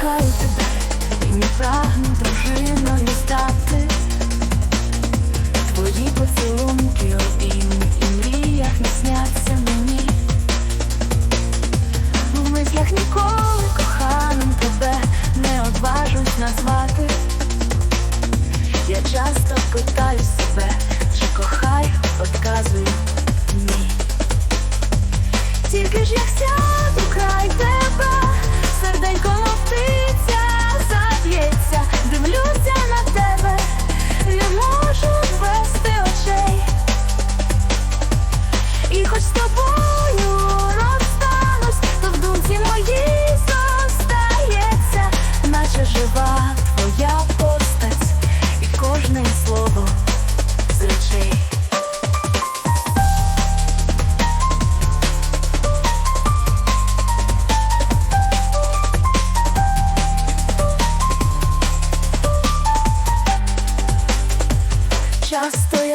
кохаю тебе і не прагну дружиною стати.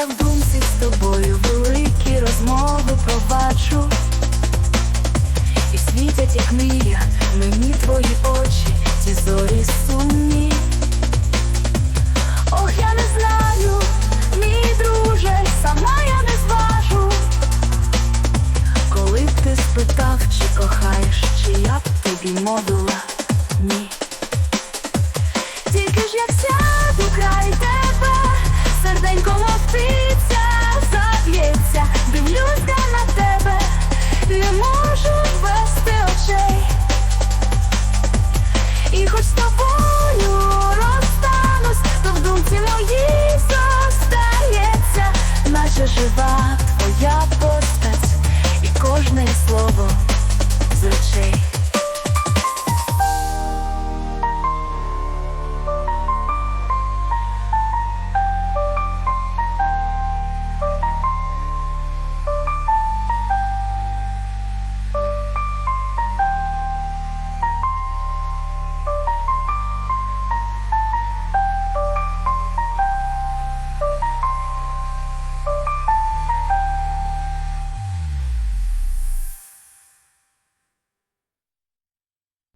В думці з тобою великі розмови проваджу І світять, як мрія, мені твої очі, ці зорі сумні. Ох, я не знаю, мій друже, сама я не зважу. Коли б ти спитав, чи кохаєш, чи я б тобі мовила хоч з тобою розстанусь, то в думці моїй зостається наша жива твоя постать і кожне слово з очей.